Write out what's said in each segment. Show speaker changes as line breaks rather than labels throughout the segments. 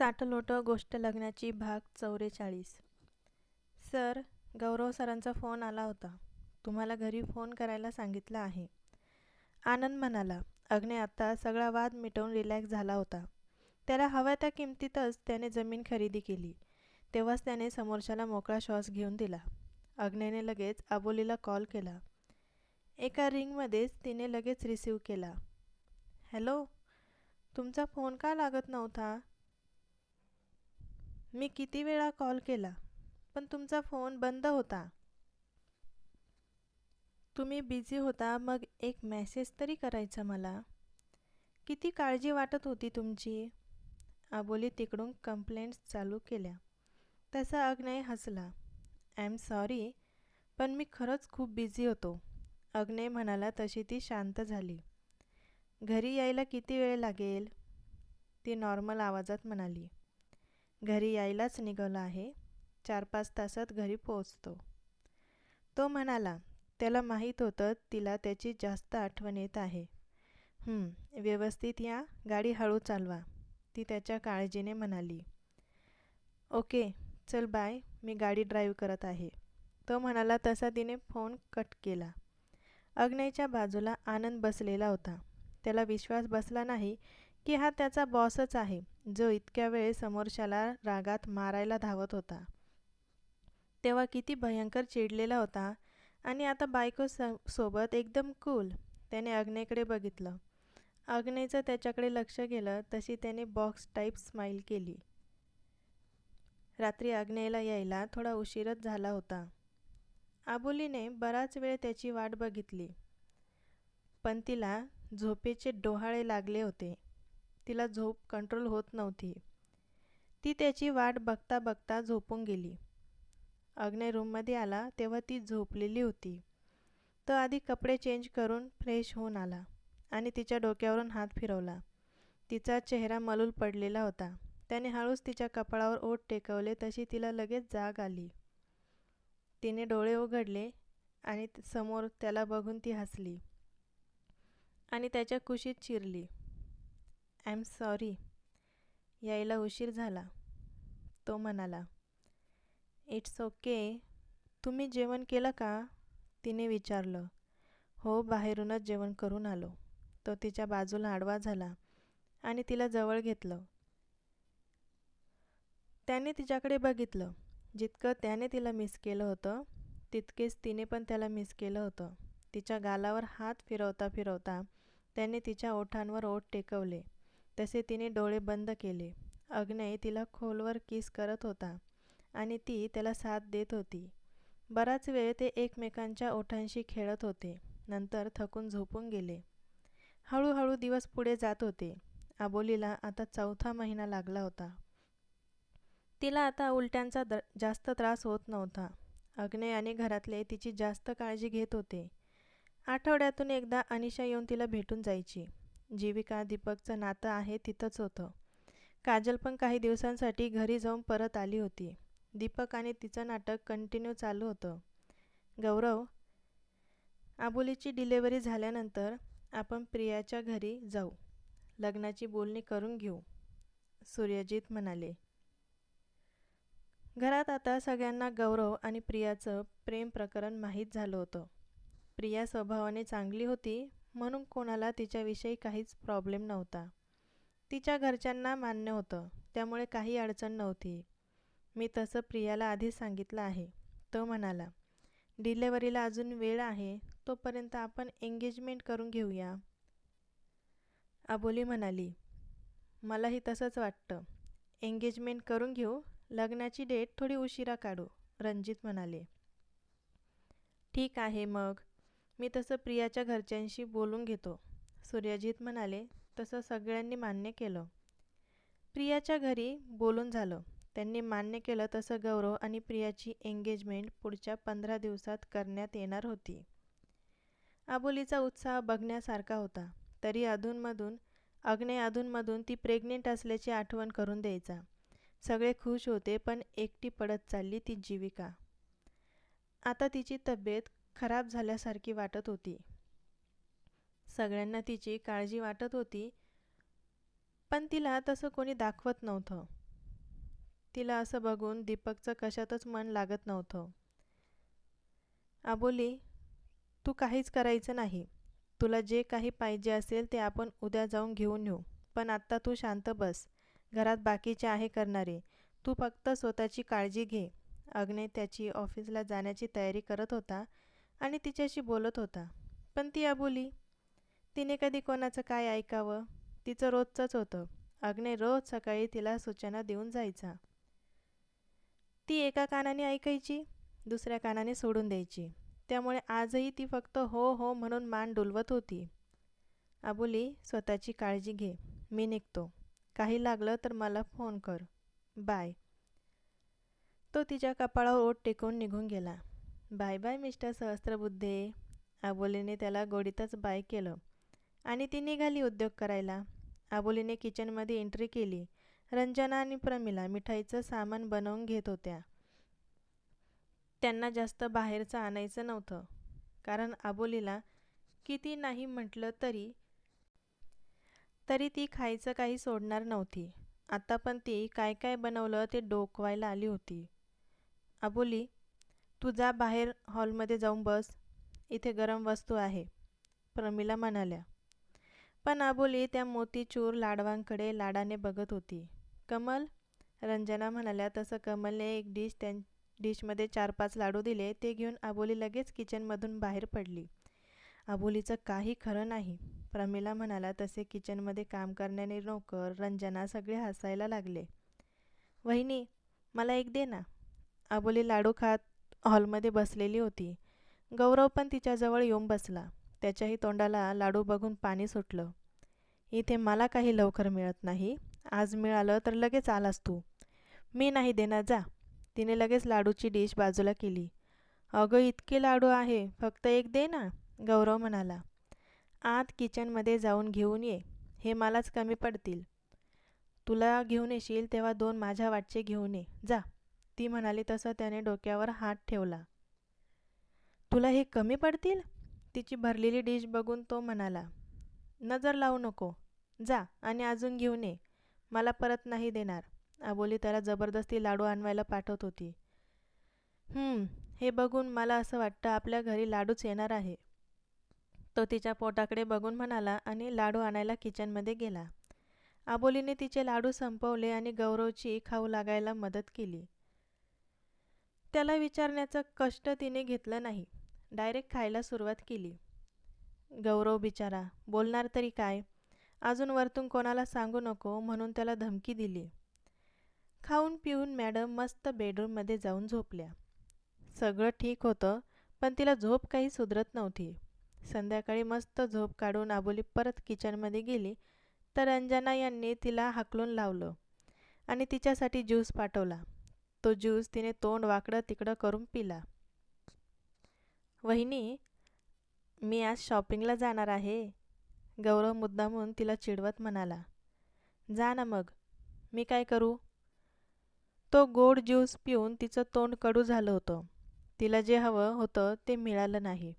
साठलोटं गोष्ट लग्नाची भाग चौवेचाळीस सर गौरव सरांचा फोन आला होता. तुम्हाला घरी फोन करायला सांगितलं आहे. आनंद म्हणाला अग्ने आत्ता सगळा वाद मिटवून रिलॅक्स झाला होता. त्याला हव्या त्या किमतीतच त्याने जमीन खरेदी केली. तेव्हाच त्याने समोरच्याला मोकळा श्वास घेऊन दिला. अग्नेने लगेच आबोलीला कॉल केला. एका रिंगमध्येच तिने लगेच रिसीव केला. हॅलो तुमचा फोन का लागत नव्हता? मी किती वेळा कॉल केला पण तुमचा फोन बंद होता. तुम्ही बिझी होता मग एक मेसेज तरी करायचा मला. किती काळजी वाटत होती तुमची? आबोली तिकडून कंप्लेंट्स चालू केल्या. तसा अग्नय हसला. आय एम सॉरी पण मी खरंच खूप बिझी होतो. अग्नय म्हणाला तशी ती शांत झाली. घरी यायला किती वेळ लागेल? ती नॉर्मल आवाजात म्हणाली. घरी यायलाच निघाला आहे. चार पाच तासात घरी पोचतो तो म्हणाला त्याला माहीत होतं तिला त्याची जास्त आठवण येत आहे. व्यवस्थित या गाडी हळू चालवा. ती त्याच्या काळजीने म्हणाली. ओके चल बाय मी गाडी ड्राईव्ह करत आहे. तो म्हणाला तसा तिने फोन कट केला. अग्नयच्या बाजूला आनंद बसलेला होता. त्याला विश्वास बसला नाही की हा त्याचा बॉसच आहे. जो इतक्या वेळ समोरच्याला रागात मारायला धावत होता. तेव्हा किती भयंकर चिडलेला होता आणि आता बायको सोबत एकदम कूल त्याने अग्नेकडे बघितलं. अग्नेचं त्याच्याकडे लक्ष गेलं तशी त्याने बॉक्स टाईप स्माईल केली. रात्री अग्नेला यायला थोडा उशीरच झाला होता. आबोलीने बराच वेळ त्याची वाट बघितली. पण तिला झोपेचे डोहाळे लागले होते. तिला झोप कंट्रोल होत नव्हती. ती त्याची वाट बघता बघता झोपून गेली. अग्ने रूममध्ये आला तेव्हा ती झोपलेली होती. तो आधी कपडे चेंज करून फ्रेश होऊन आला आणि तिच्या डोक्यावरून हात फिरवला. तिचा चेहरा मलूल पडलेला होता. त्याने हळूच तिच्या कपाळावर ओठ टेकवले तशी तिला लगेच जाग आली. तिने डोळे उघडले आणि समोर त्याला बघून ती हसली आणि त्याच्या कुशीत चिरली. आय एम सॉरी यायला उशीर झाला. तो म्हणाला इट्स ओके तुम्ही जेवण केलं का? तिने विचारलं. हो बाहेरूनच जेवण करून आलो. तो तिच्या बाजूला आडवा झाला आणि तिला जवळ घेतलं. त्याने तिच्याकडे बघितलं. जितकं त्याने तिला मिस केलं होतं तितकेच तिने पण त्याला मिस केलं होतं. तिच्या गालावर हात फिरवता फिरवता त्याने तिच्या ओठांवर ओठ टेकवले. तसे तिने डोळे बंद केले. अग्नय तिला खोलवर किस करत होता आणि ती त्याला साथ देत होती. बराच वेळ ते एकमेकांच्या ओठांशी खेळत होते. नंतर थकून झोपून गेले. हळूहळू दिवस पुढे जात होते. आबोलीला आता चौथा महिना लागला होता. तिला आता उलट्यांचा द जास्त त्रास होत नव्हता. अग्नय आणि घरातले तिची जास्त काळजी घेत होते. आठवड्यातून एकदा अनिशा येऊन तिला भेटून जायची. जीविका दीपकचं नातं आहे तिथंच होतं. काजल पण काही दिवसांसाठी घरी जाऊन परत आली होती. दीपक आणि तिचं नाटक कंटिन्यू चालू होतं. गौरव आबोलीची डिलेवरी झाल्यानंतर आपण प्रियाच्या घरी जाऊ. लग्नाची बोलणी करून घेऊ. सूर्यजित म्हणाले. घरात आता सगळ्यांना गौरव आणि प्रियाचं प्रेम प्रकरण माहीत झालं होतं. प्रिया स्वभावाने चांगली होती म्हणून कोणाला तिच्याविषयी काहीच प्रॉब्लेम नव्हता. तिच्या घरच्यांना मान्य होतं त्यामुळे काही अडचण नव्हती. मी तसं प्रियाला आधीच सांगितलं आहे. तो म्हणाला डिलेवरीला अजून वेळ आहे तोपर्यंत आपण एंगेजमेंट करून घेऊया. अबोली म्हणाली मलाही तसंच वाटतं. एंगेजमेंट करून घेऊ लग्नाची डेट थोडी उशिरा काढू रणजित म्हणाले. ठीक आहे मग. मी तसं प्रियाच्या घरच्यांशी बोलून घेतो. सूर्यजित म्हणाले तसं सगळ्यांनी मान्य केलं. प्रियाच्या घरी बोलून झालं. त्यांनी मान्य केलं तसं गौरव आणि प्रियाची एंगेजमेंट पुढच्या पंधरा दिवसात करण्यात येणार होती. आबोलीचा उत्साह बघण्यासारखा होता. तरी अधूनमधून अग्ने अधूनमधून ती प्रेग्नेंट असल्याची आठवण करून द्यायचा. सगळे खुश होते पण एकटी पडत चालली ती जीविका. आता तिची तब्येत खराब झाल्यासारखी वाटत होती. सगळ्यांना तिची काळजी वाटत होती पण तिला तसं कोणी दाखवत नव्हतं. तिला असं बघून दीपकचं कशातच मन लागत नव्हतं. आबोली तू काहीच करायचं नाही. तुला जे काही पाहिजे असेल ते आपण उद्या जाऊन घेऊन येऊ. पण आत्ता तू शांत बस. घरात बाकीचे आहे करणारे. तू फक्त स्वतःची काळजी घे. अग्ने त्याची ऑफिसला जाण्याची तयारी करत होता आणि तिच्याशी बोलत होता. पण ती अबोली तिने कधी कोणाचं काय ऐकावं? तिचं रोजचंच होतं. अग्ने रोज सकाळी तिला सूचना देऊन जायचा. ती एका कानाने ऐकायची दुसऱ्या कानाने सोडून द्यायची. त्यामुळे आजही ती फक्त हो हो म्हणून मान डुलवत होती. अबोली स्वतःची काळजी घे. मी निघतो. काही लागलं तर मला फोन कर. बाय. तो तिच्या कपाळावर ओट टेकून निघून गेला. Bye bye mister Sahasrabuddhe. आबोलीने त्याला गोडीतच बाय केलं आणि ती निघाली उद्योग करायला. आबोलीने किचनमध्ये एंट्री केली. रंजना आणि प्रमिला मिठाईचं सामान बनवून घेत होत्या. त्यांना जास्त बाहेरचं आणायचं नव्हतं. कारण आबोलीला किती नाही म्हटलं तरी तरी ती खायचं काही सोडणार नव्हती. आता पण ती काय काय बनवलं ते डोकवायला आली होती. आबोली तू जा बाहेर हॉलमध्ये जाऊन बस. इथे गरम वस्तू आहे. प्रमिला म्हणाल्या. पण आबोली त्या मोतीचूर लाडवांकडे लाडाने बघत होती. कमल? रंजना म्हणाल्या तसं कमलने एक डिश त्यां डिशमध्ये चार पाच लाडू दिले. ते घेऊन आबोली लगेच किचनमधून बाहेर पडली. आबोलीचं काही खरं नाही. प्रमिला म्हणाला तसे किचनमध्ये काम करण्याने नोकर रंजना सगळे हसायला लागले. वहिनी मला एक दे ना. आबोली लाडू खात हॉलमध्ये बसलेली होती. गौरव पण तिच्याजवळ येऊन बसला. त्याच्याही तोंडाला लाडू बघून पाणी सुटलं. इथे मला काही लवकर मिळत नाही. आज मिळालं तर लगेच आलास तू. मी नाही देणार जा. तिने लगेच लाडूची डिश बाजूला केली. अगं इतके लाडू आहे. फक्त एक दे ना गौरव म्हणाला. आत किचनमध्ये जाऊन घेऊन ये. हे मलाच कमी पडतील. तुला घेऊन येशील तेव्हा दोन माझ्या वाटचे घेऊन ये. जा. ती म्हणाली तसं त्याने डोक्यावर हात ठेवला. तुला हे कमी पडतील? तिची भरलेली डिश बघून तो म्हणाला नजर लावू नको. जा आणि अजून घेऊन ये. मला परत नाही देणार. आबोली त्याला जबरदस्ती लाडू आणवायला पाठवत होती. हे बघून मला असं वाटतं आपल्या घरी लाडूच येणार आहे. तो तिच्या पोटाकडे बघून म्हणाला आणि लाडू आणायला किचनमध्ये गेला. आबोलीने तिचे लाडू संपवले आणि गौरवची खाऊ लागायला मदत केली. त्याला विचारण्याचं कष्ट तिने घेतलं नाही. डायरेक्ट खायला सुरुवात केली. गौरव बिचारा बोलणार तरी काय? अजून वरतून कोणाला सांगू नको म्हणून त्याला धमकी दिली. खाऊन पिऊन मॅडम मस्त बेडरूममध्ये जाऊन झोपल्या. सगळं ठीक होतं पण तिला झोप काही सुधरत नव्हती. संध्याकाळी मस्त झोप काढून आबोली परत किचनमध्ये गेली तर अंजना यांनी तिला हाकलून लावलं आणि तिच्यासाठी ज्यूस पाठवला. तो ज्यूस तिने तोंड वाकडं तिकडं करून पिला. वहिनी मी आज शॉपिंगला जाणार आहे. गौरव मुद्दामून तिला चिडवत म्हणाला. जा ना मग मी काय करू? तो गोड ज्यूस पिऊन तिचं तोंड कडू झालं होतं. तिला जे हवं होतं ते मिळालं नाही.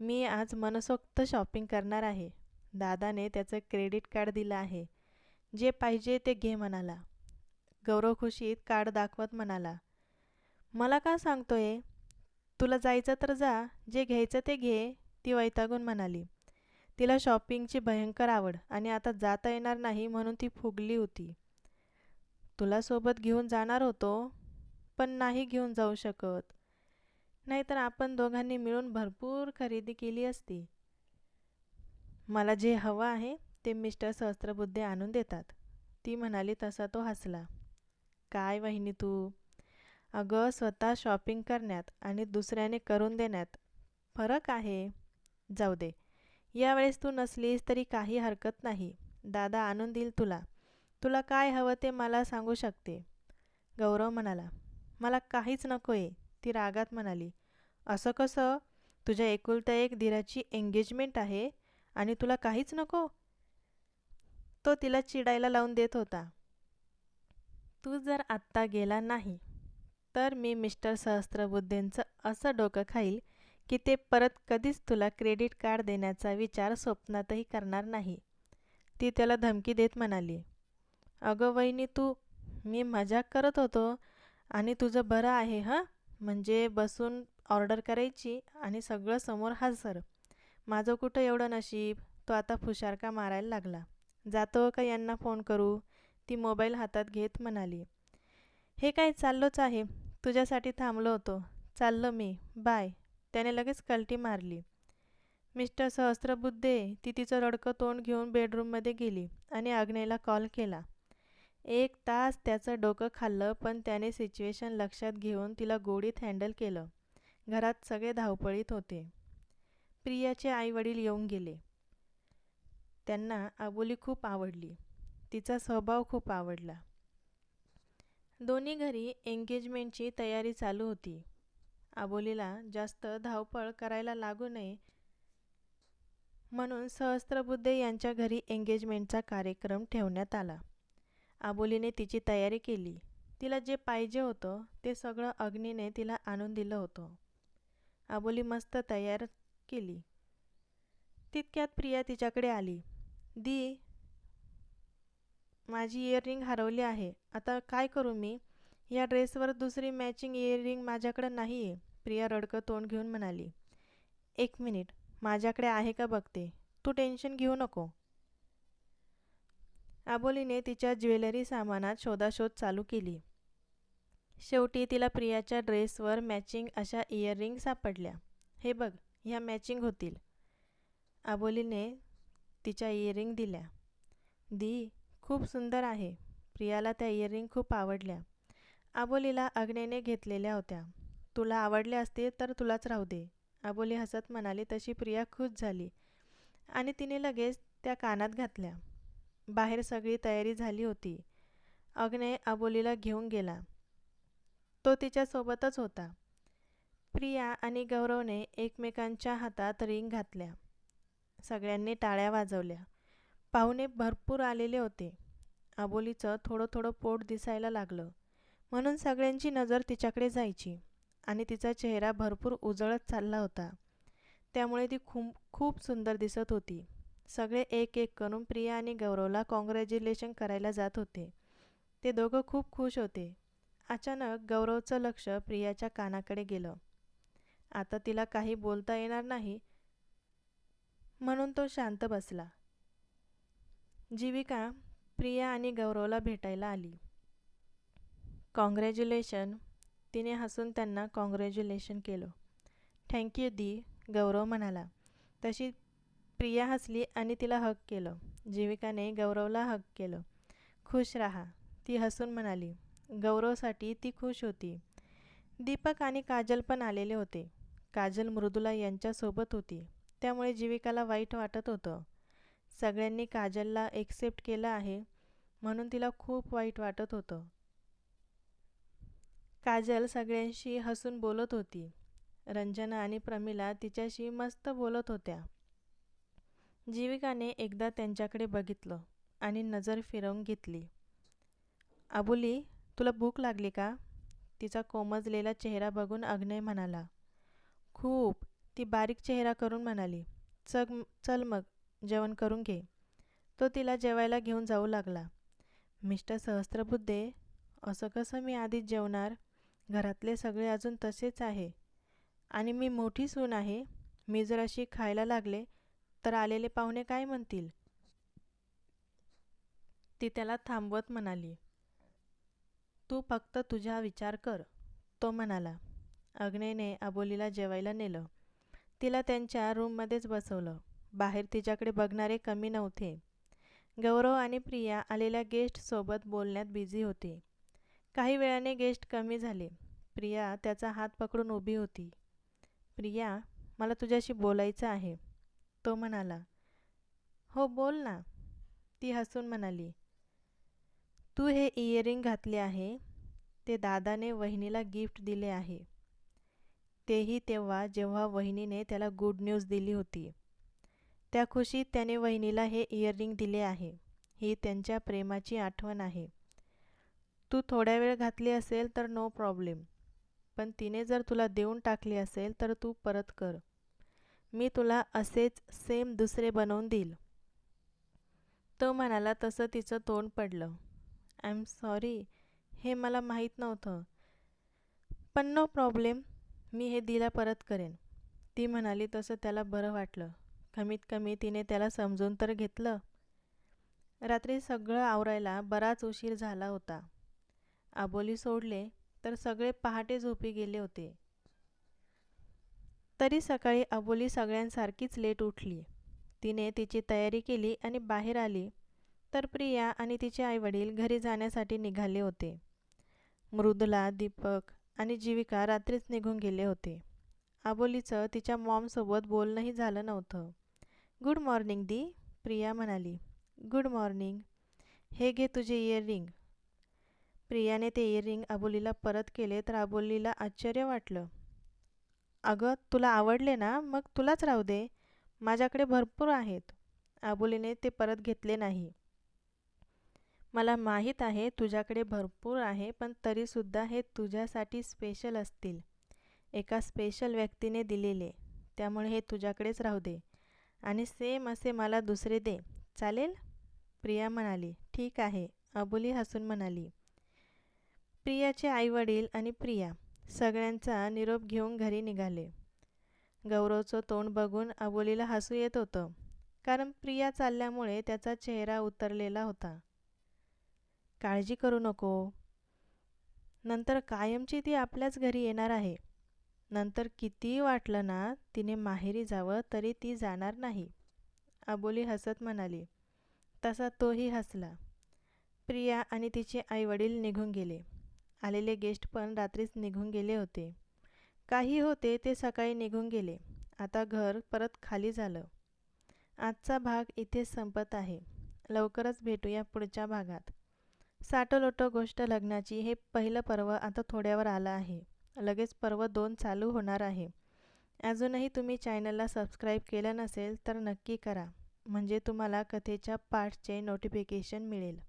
मी आज मनसोक्त शॉपिंग करणार आहे. दादाने त्याचं क्रेडिट कार्ड दिलं आहे. जे पाहिजे ते घे म्हणाला. गौरव खुशीत कार्ड दाखवत म्हणाला मला का सांगतोय? तुला जायचं तर जा जे घ्यायचं ते घे ती वैतागून म्हणाली. तिला शॉपिंगची भयंकर आवड आणि आता जाता येणार नाही म्हणून ती फुगली होती. तुला सोबत घेऊन जाणार होतो पण नाही घेऊन जाऊ शकत. नाहीतर आपण दोघांनी मिळून भरपूर खरेदी केली असती. मला जे हवं आहे ते मिस्टर सहस्त्रबुद्धे आणून देतात. ती म्हणाली तसा तो हसला. काय वहिनी तू? अगं स्वतः शॉपिंग करण्यात आणि दुसऱ्याने करून देण्यात फरक आहे. जाऊ दे. यावेळेस तू नसलीस तरी काही हरकत नाही. दादा आणून देईल तुला. तुला काय हवं ते मला सांगू शकते. गौरव म्हणाला. मला काहीच नको आहे. ती रागात म्हणाली. असं कसं? तुझ्या एकुलत्या एक धीराची एंगेजमेंट आहे आणि तुला काहीच नको? तो तिला चिडायला लावून देत होता. तू जर आत्ता गेला नाही तर मी मिस्टर सहस्त्रबुद्धेंचं असं डोकं खाईल की ते परत कधीच तुला क्रेडिट कार्ड देण्याचा विचार स्वप्नातही करणार नाही. ती त्याला धमकी देत म्हणाली अगं वहिनी तू मी मजाक करत होतो आणि तुझं बरं आहे हं? म्हणजे बसून ऑर्डर करायची आणि सगळं समोर हजर माझं कुठं एवढं नशीब? तो आता फुशारका मारायला लागला. जातो का यांना फोन करू? ती मोबाईल हातात घेत म्हणाली हे काय चाललोच आहे? तुझ्यासाठी थांबलो होतो. चाललो मी. बाय. त्याने लगेच कल्टी मारली. मिस्टर सहस्त्रबुद्धे ती तिचं रडकं तोंड घेऊन बेडरूममध्ये गेली आणि आग्नेयला कॉल केला. एक तास त्याचं डोकं खाल्लं पण त्याने सिच्युएशन लक्षात घेऊन तिला गोडीत हँडल केलं. घरात सगळे धावपळीत होते. प्रियाचे आईवडील येऊन गेले. त्यांना आबोली खूप आवडली. तिचा स्वभाव खूप आवडला. दोन्ही घरी एंगेजमेंटची तयारी चालू होती. आबोलीला जास्त धावपळ करायला लागू नये म्हणून सहस्त्रबुद्धे यांच्या घरी एंगेजमेंटचा कार्यक्रम ठेवण्यात आला. आबोलीने तिची तयारी केली. तिला जे पाहिजे होतं ते सगळं अग्नीने तिला आणून दिलं होतं. आबोली मस्त तयार केली. तितक्यात प्रिया तिच्याकडे आली. दी माझी इयरिंग हरवली आहे. आता काय करू मी? या ड्रेसवर दुसरी मॅचिंग इयरिंग माझ्याकडं नाही आहे प्रिया रडकं तोंड घेऊन म्हणाली. एक मिनिट माझ्याकडे आहे का बघते? तू टेन्शन घेऊ नको. आबोलीने तिच्या ज्वेलरी सामानात शोधाशोध चालू केली. शेवटी तिला प्रियाच्या ड्रेसवर मॅचिंग अशा इयररिंग सापडल्या. हे बघ ह्या मॅचिंग होतील. आबोलीने तिच्या इयरिंग दिल्या. दी खूप सुंदर आहे. प्रियाला त्या इयरिंग खूप आवडल्या. आबोलीला अग्नेने घेतलेल्या होत्या. तुला आवडल्या असते तर तुलाच राहू दे. आबोली हसत म्हणाली तशी प्रिया खुश झाली. आणि तिने लगेच त्या कानात घातल्या. बाहेर सगळी तयारी झाली होती. अग्ने आबोलीला घेऊन गेला. तो तिच्यासोबतच होता. प्रिया आणि गौरवने एकमेकांच्या हातात रिंग घातल्या. सगळ्यांनी टाळ्या वाजवल्या. पाहुणे भरपूर आलेले होते. आबोलीचं थोडं थोडं पोट दिसायला लागलं. म्हणून सगळ्यांची नजर तिच्याकडे जायची आणि तिचा चेहरा भरपूर उजळत चालला होता. त्यामुळे ती खूप खूप सुंदर दिसत होती. सगळे एक एक करून प्रिया आणि गौरवला कॉंग्रॅच्युलेशन करायला जात होते. ते दोघं खूप खुश होते. अचानक गौरवचं लक्ष प्रियाच्या कानाकडे गेलं. आता तिला काही बोलता येणार नाही म्हणून तो शांत बसला. जीविका प्रिया आणि गौरवला भेटायला आली. कॉंग्रॅज्युलेशन तिने हसून त्यांना कॉंग्रॅज्युलेशन केलं. थँक्यू दी. गौरव म्हणाला. तशी प्रिया हसली आणि तिला हक केलं. जीविकाने गौरवला हक केलं. खुश राहा. ती हसून म्हणाली. गौरवसाठी ती खुश होती. दीपक आणि काजल पण आलेले होते. काजल मृदुला यांच्यासोबत होती. त्यामुळे जीविकाला वाईट वाटत होतं. सगळ्यांनी काजलला एक्सेप्ट केलं आहे. म्हणून तिला खूप वाईट वाटत होतं. काजल सगळ्यांशी हसून बोलत होती. रंजना आणि प्रमिला तिच्याशी मस्त बोलत होत्या. जीविकाने एकदा त्यांच्याकडे बघितलं आणि नजर फिरवून घेतली. अबुली तुला भूक लागली का? तिचा कोमजलेला चेहरा बघून अग्नय म्हणाला. खूप. ती बारीक चेहरा करून म्हणाली चग चल मग जेवण करून घे. तो तिला जेवायला घेऊन जाऊ लागला. मिस्टर सहस्त्रबुद्धे असं कसं मी आधीच जेवणार? घरातले सगळे अजून तसेच आहे. आणि मी मोठी सून आहे. मी जर अशी खायला लागले तर आलेले पाहुणे काय म्हणतील? ती त्याला थांबवत म्हणाली. तू फक्त तुझा विचार कर तो म्हणाला. अग्नेने अबोलीला जेवायला नेलं. तिला त्यांच्या रूममध्येच बसवलं. बाहेर तिच्याकडे बघणारे कमी नव्हते. गौरव आणि प्रिया आलेल्या गेस्टसोबत बोलण्यात बिझी होती. काही वेळाने गेस्ट कमी झाले. प्रिया त्याचा हात पकडून उभी होती. प्रिया मला तुझ्याशी बोलायचं आहे. तो म्हणाला. हो बोल ना. ती हसून म्हणाली. तू हे इयरिंग घातले आहे. ते दादाने वहिनीला गिफ्ट दिले आहे. तेही तेव्हा जेव्हा वहिनीने त्याला गुड न्यूज दिली होती. त्या खुशीत त्याने वहिनीला हे इयरिंग दिले आहे. ही त्यांच्या प्रेमाची आठवण आहे. तू थोड्या वेळ घातली असेल तर नो प्रॉब्लेम पण तिने जर तुला देऊन टाकली असेल तर तू परत कर. मी तुला असेच सेम दुसरे बनवून देईल. तो म्हणाला तसं तिचं तोंड पडलं. आय एम सॉरी हे मला माहीत नव्हतं. पण नो प्रॉब्लेम मी हे दिला परत करेन. ती म्हणाली तसं त्याला बरं वाटलं. कमीत कमी तिने त्याला समजून तर घेतलं. रात्री सगळं आवरायला बराच उशीर झाला होता. आबोली सोडले तर सगळे पहाटे झोपी गेले होते. तरी सकाळी अबोली सगळ्यांसारखीच लेट उठली. तिने तिची तयारी केली आणि बाहेर आली तर प्रिया आणि तिचे आईवडील घरी जाण्यासाठी निघाले होते. मृदुला दीपक आणि जीविका रात्रीच निघून गेले होते. आबोलीचं तिच्या मॉमसोबत बोलणंही झालं नव्हतं. गुड मॉर्निंग दी प्रिया म्हणाली. Good morning. हे घे तुझे इयररिंग. प्रियाने ते इयररिंग अबोलीला परत केले तर अबोलीला आश्चर्य वाटलं. अगं तुला आवडले ना मग तुलाच राहू दे. माझ्याकडे भरपूर आहेत. आबोलीने ते परत घेतले नाही. मला माहीत आहे तुझ्याकडे भरपूर आहे पण तरीसुद्धा हे तुझ्यासाठी स्पेशल असतील. एका स्पेशल व्यक्तीने दिलेले. त्यामुळे हे तुझ्याकडेच राहू दे. आणि सेम असे मला दुसरे दे. चालेल? प्रिया म्हणाली. ठीक आहे. अबोली हसून म्हणाली. प्रियाचे आईवडील आणि प्रिया सगळ्यांचा निरोप घेऊन घरी निघाले. गौरवचं तोंड बघून अबोलीला हसू येत होतं. कारण प्रिया चालल्यामुळे त्याचा चेहरा उतरलेला होता. काळजी करू नको. नंतर कायमची ती आपल्याच घरी येणार आहे. नंतर कितीही वाटलं ना तिने माहेरी जावं तरी ती जाणार नाही. अबोली हसत म्हणाली तसा तोही हसला. प्रिया आणि तिचे आईवडील निघून गेले. आलेले गेस्ट पण रात्रीच निघून गेले होते. काही होते ते सकाळी निघून गेले. आता घर परत खाली झालं. आजचा भाग इथे संपत आहे. लवकरच भेटूया पुढच्या भागात. साटोलोटो गोष्ट लग्नाची हे पहिलं पर्व आता थोड्यावर आलं आहे. लगेच पर्व दोन चालू होणार आहे. अजूनही तुम्ही चॅनलला सबस्क्राईब केलं नसेल तर नक्की करा. म्हणजे तुम्हाला कथेच्या पार्टचे नोटिफिकेशन मिळेल.